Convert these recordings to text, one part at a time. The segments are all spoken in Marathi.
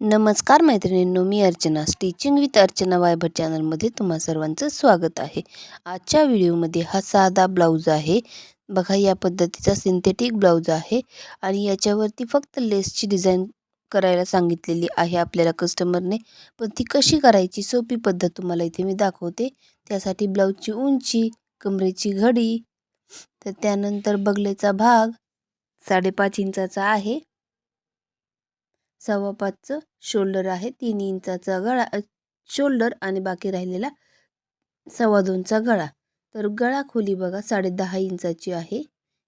नमस्कार मैत्रिणींनो मी अर्चना. स्टिचिंग विथ अर्चना वायभट चॅनलमध्ये तुम्हा सर्वांचं स्वागत आहे. आजच्या व्हिडिओमध्ये हा साधा ब्लाऊज आहे. बघा या पद्धतीचा सिंथेटिक ब्लाऊज आहे आणि याच्यावरती फक्त लेसची डिझाईन करायला सांगितलेली आहे आपल्याला कस्टमरने पण ती कशी करायची सोपी पद्धत तुम्हाला इथे मी दाखवते. त्यासाठी ब्लाऊजची उंची कमरेची घडी तर त्यानंतर बगलेचा भाग साडेपाच इंचाचा आहे. सव्वा पाचचं शोल्डर आहे तीन इंचाचा गळा शोल्डर आणि बाकी राहिलेला सव्वा दोनचा गळा. तर गळा खोली बघा साडे दहा इंचाची आहे.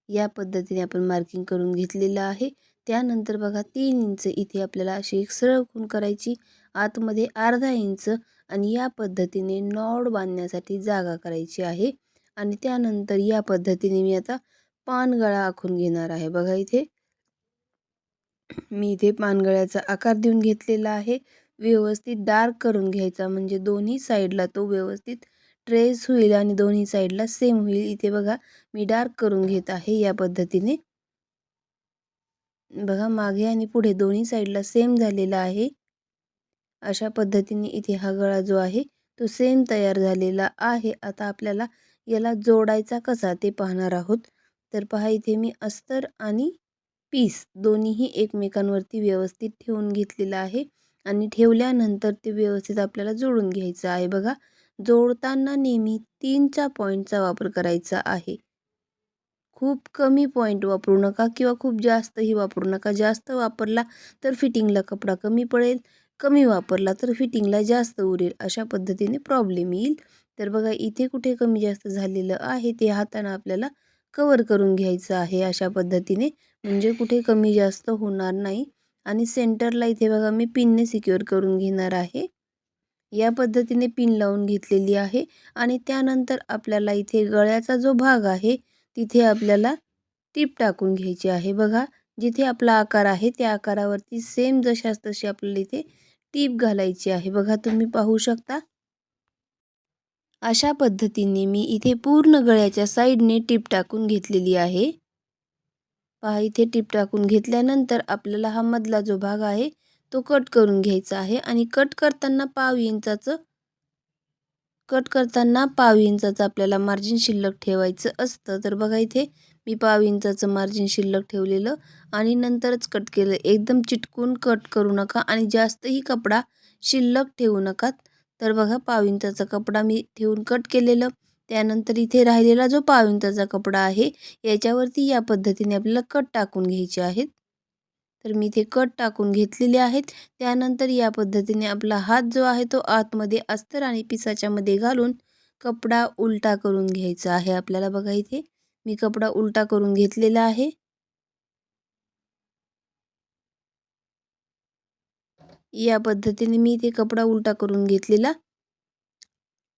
या पद्धतीने आपण मार्किंग करून घेतलेलं आहे. त्यानंतर बघा तीन इंच इथे आपल्याला अशी एक सरळ खून करायची. आतमध्ये अर्धा इंच आणि या पद्धतीने नॉड बांधण्यासाठी जागा करायची आहे. आणि त्यानंतर या पद्धतीने मी आता पान गळा आखून घेणार आहे. बघा इथे मी इथे पानगळ्याचा आकार देऊन घेतलेला आहे. व्यवस्थित डार्क करून घ्यायचा म्हणजे दोन्ही साईडला तो व्यवस्थित ट्रेस होईल आणि दोन्ही साईडला सेम होईल. इथे बघा मी डार्क करून घेत आहे या पद्धतीने. बघा मागे आणि पुढे दोन्ही साईडला सेम झालेला आहे. अशा पद्धतीने इथे हा गळा जो आहे तो सेम तयार झालेला आहे. आता आपल्याला याला जोडायचा कसा ते पाहणार आहोत. तर पहा इथे मी अस्तर आणि पीस दोन्हीही एकमेकांवरती व्यवस्थित ठेवून घेतलेलं आहे आणि ठेवल्यानंतर ते व्यवस्थित आपल्याला जोडून घ्यायचं आहे. बघा जोडताना नेहमी तीनच्या पॉईंटचा वापर करायचा आहे. खूप कमी पॉईंट वापरू नका किंवा खूप जास्तही वापरू नका. जास्त वापरला तर फिटिंगला कपडा कमी पडेल कमी वापरला तर फिटिंगला जास्त उरेल अशा पद्धतीने प्रॉब्लेम येईल. तर बघा इथे कुठे कमी जास्त झालेलं आहे ते हातानं आपल्याला कवर करून घ्यायचं आहे अशा पद्धतीने. म्हणजे कुठे कमी जास्त होणार नाही. आणि सेंटरला इथे बघा मी पिनने सिक्युअर करून घेणार आहे. या पद्धतीने पिन लावून घेतलेली आहे. आणि त्यानंतर आपल्याला इथे गळ्याचा जो भाग आहे तिथे आपल्याला टीप टाकून घ्यायची आहे. बघा जिथे आपला आकार आहे त्या आकारावरती सेम जशाच तशी आपल्याला इथे टीप घालायची आहे. बघा तुम्ही पाहू शकता. अशा पद्धतीने मी इथे पूर्ण गळ्याच्या साईडने टीप टाकून घेतलेली आहे. पहा इथे टीप टाकून घेतल्यानंतर आपल्याला हा मधला जो भाग आहे तो कट करून घ्यायचा आहे आणि कट करताना पाव इंचाचं कट करताना पाव इंचाचं आपल्याला मार्जिन शिल्लक ठेवायचं असतं. तर बघा इथे मी पाव इंचाचं मार्जिन शिल्लक ठेवलेलं आणि नंतरच कट केलं. एकदम चिटकून कट करू नका आणि जास्तही कपडा शिल्लक ठेवू नकात. तर बघा पाविंताचा कपडा मी ठेवून कट केलेलं. त्यानंतर इथे राहिलेला जो पाविंताचा कपडा आहे याच्यावरती या पद्धतीने आपल्याला कट टाकून घ्यायचे आहेत. तर मी इथे कट टाकून घेतलेले आहेत. त्यानंतर या पद्धतीने आपला हात जो आहे तो आतमध्ये अस्तर आणि पिसाच्यामध्ये घालून कपडा उलटा करून घ्यायचा आहे आपल्याला. बघा इथे मी कपडा उलटा करून घेतलेला आहे. या पद्धतीने मी इथे कपडा उलटा करून घेतलेला.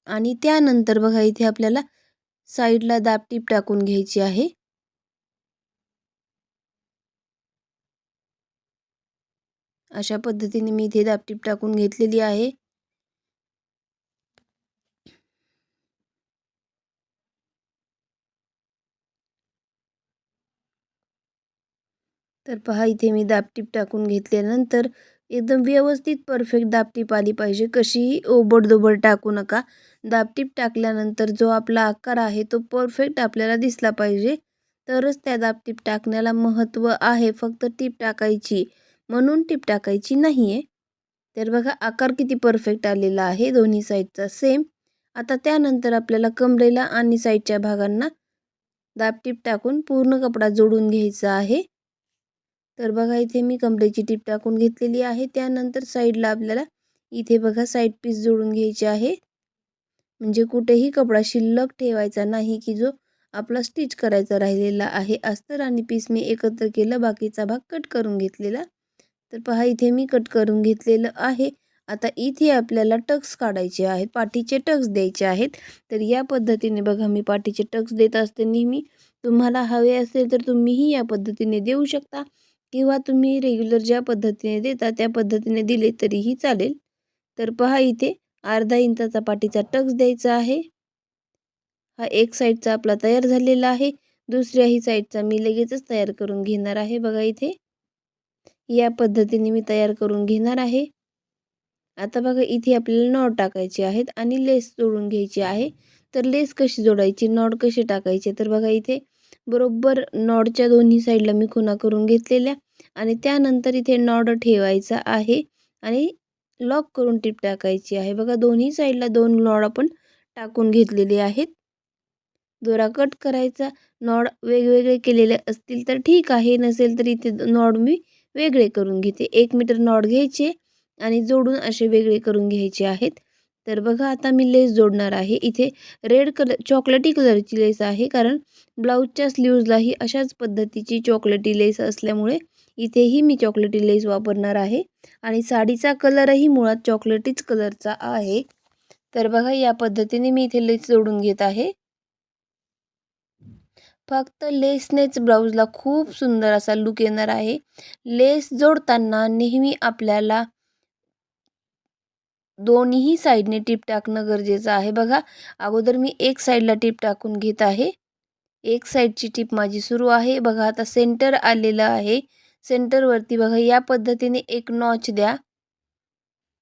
आणि त्यानंतर बघा इथे आपल्याला साईडला दाबटीप टाकून घ्यायची आहे. अशा पद्धतीने मी इथे दाबटीप टाकून घेतलेली आहे. तर पहा इथे मी दाबटीप टाकून घेतल्यानंतर एकदम व्यवस्थित परफेक्ट दाबटीप आली पाहिजे. कशीही ओबडदोबड टाकू नका. दाबटीप टाकल्यानंतर जो आपला आकार आहे तो परफेक्ट आपल्याला दिसला पाहिजे. तरच त्या दाबटीप टाकण्याला महत्त्व आहे. फक्त टीप टाकायची. म्हणून टीप टाकायची नाही आहे तर बघा आकार किती परफेक्ट आलेला आहे. दोन्ही साईडचा सेम आता त्यानंतर आपल्याला कमरेला आणि साईडच्या भागांना दाबटीप टाकून पूर्ण कपडा जोडून घ्यायचा आहे. तर बघा इथे मी कमरेची टीप टाकून घेतलेली आहे. त्यानंतर साईडला आपल्याला इथे बघा साईड पीस जोडून घ्यायचे आहे. म्हणजे कुठेही कपडा शिल्लक ठेवायचा नाही की जो आपला स्टिच करायचा राहिलेला आहे. अस्तर आणि पीस मी एकत्र केलं बाकीचा भाग कट करून घेतलेला. तर पहा इथे मी कट करून घेतलेलं आहे. आता इथे आपल्याला टक्स काढायचे आहेत पाठीचे टक्स द्यायचे आहेत. तर या पद्धतीने बघा मी पाठीचे टक्स देत असते नेहमी. तुम्हाला हवे असेल तर तुम्हीही या पद्धतीने देऊ शकता. किंवा तुम्ही रेग्युलर ज्या पद्धतीने देता त्या पद्धतीने दिले तरीही चालेल. तर पहा इथे अर्धा इंचाचा पाठीचा टक्स द्यायचा आहे. हा एक साईडचा आपला तयार झालेला आहे. दुसऱ्याही साईडचा मी लगेचच तयार करून घेणार आहे. बघा इथे. या पद्धतीने मी तयार करून घेणार आहे. आता बघा इथे आपल्याला नॉट टाकायचे आहेत आणि लेस जोडून घ्यायची आहे. तर लेस कशी जोडायची? नॉट कशी टाकायचे? तर बघा इथे बरोबर नॉडच्या दोन्ही साईडला मी खुणा करून घेतलेल्या आणि त्यानंतर इथे नॉड ठेवायचा आहे आणि लॉक करून टीप टाकायची आहे. बघा दोन्ही साईडला दोन नॉड आपण टाकून घेतलेले आहेत. दोरा कट करायचा. नॉड वेगवेगळे केलेले असतील तर ठीक आहे. नसेल तर इथे नॉड मी वेगळे करून घेते. एक मीटर नॉड घ्यायचे आणि जोडून असे वेगळे करून घ्यायचे आहेत. तर बघा आता मी लेस जोडणार आहे. इथे रेड कलर चॉकलेटी कलरची लेस आहे कारण ब्लाऊजच्या स्लीव्जलाही अशाच पद्धतीची चॉकलेटी लेस असल्यामुळे इथेही मी चॉकलेटी लेस वापरणार आहे. आणि साडीचा कलरही मुळात चॉकलेटीच कलरचा आहे. तर बघा या पद्धतीने मी इथे लेस जोडून घेत आहे. फक्त लेसनेच ब्लाऊजला खूप सुंदर असा लुक येणार आहे. लेस जोडताना नेहमी आपल्याला दोन्ही साईडने टीप टाकणं गरजेचं आहे. बघा अगोदर मी एक साईडला टीप टाकून घेत आहे. एक साईडची टीप माझी सुरू आहे. बघा आता सेंटर आलेलं आहे. सेंटरवरती बघा या पद्धतीने एक नॉच द्या.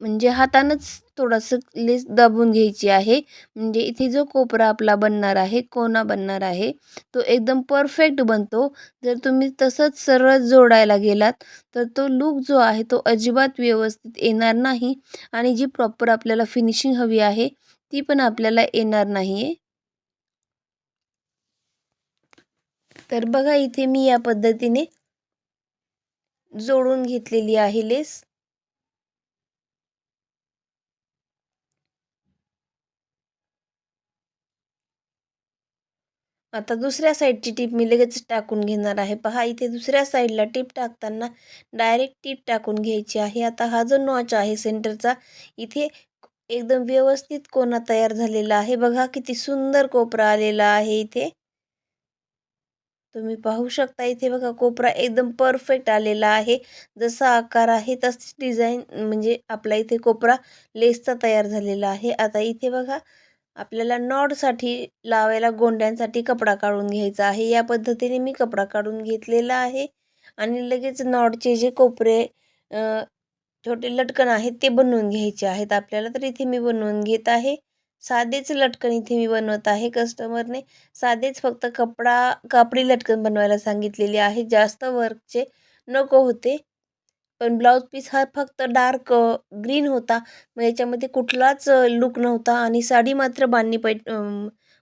म्हणजे हातानंच थोडंसं लेस दाबून घ्यायची आहे. म्हणजे इथे जो कोपरा आपला बनणार आहे कोना बनणार आहे तो एकदम परफेक्ट बनतो. जर तुम्ही तसंच सरळ जोडायला गेलात तर तो लूक जो आहे तो अजिबात व्यवस्थित येणार नाही. आणि जी प्रॉपर आपल्याला फिनिशिंग हवी आहे ती पण आपल्याला येणार नाही आहे तर बघा इथे मी या पद्धतीने जोडून घेतलेली आहे लेस आता दुसऱ्या साईडची टीप मी लगेच टाकून घेणार आहे. पहा इथे दुसऱ्या साईडला टीप टाकताना डायरेक्ट टीप टाकून घ्यायची आहे. आता हा जो नॉच आहे सेंटरचा इथे एकदम व्यवस्थित कोणा तयार झालेला आहे. बघा किती सुंदर कोपरा आलेला आहे इथे. तुम्ही पाहू शकता इथे बघा कोपरा एकदम परफेक्ट आलेला आहे. जसा आकार आहे तसंच डिझाईन म्हणजे आपला इथे कोपरा लेसचा तयार झालेला आहे. आता इथे बघा आपल्याला नॉडसाठी लावायला गोंड्यांसाठी कपडा काढून घ्यायचा आहे. या पद्धतीने मी कपडा काढून घेतलेला आहे. आणि लगेच नॉडचे जे कोपरे छोटे लटकन आहेत ते बनवून घ्यायचे आहेत. आपल्याला तर इथे मी बनवून घेत आहे. साधेच लटकन इथे मी बनवत आहे कस्टमरने साधेच फक्त कपडा कापडी लटकन बनवायला सांगितलेली आहे. जास्त वर्कचे नको होते. पण ब्लाऊज पीस हा फक्त डार्क ग्रीन होता. मग याच्यामध्ये कुठलाच लुक नव्हता आणि साडी मात्र बांधणी पैट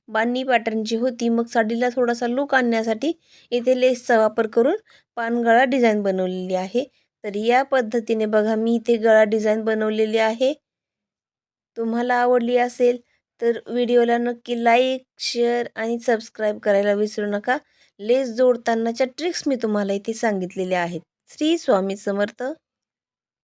बांधणी पॅटर्नची होती मग साडीला थोडासा लुक आणण्यासाठी इथे लेसचा वापर करून पानगळा डिझाईन बनवलेली आहे. तर या पद्धतीने बघा मी इथे गळा डिझाईन बनवलेली आहे. तुम्हाला आवडली असेल तर व्हिडिओला नक्की लाईक शेअर आणि सबस्क्राईब करायला विसरू नका. लेस जोडतानाच्या ट्रिक्स मी तुम्हाला इथे सांगितलेल्या आहेत. श्री स्वामी समर्थ.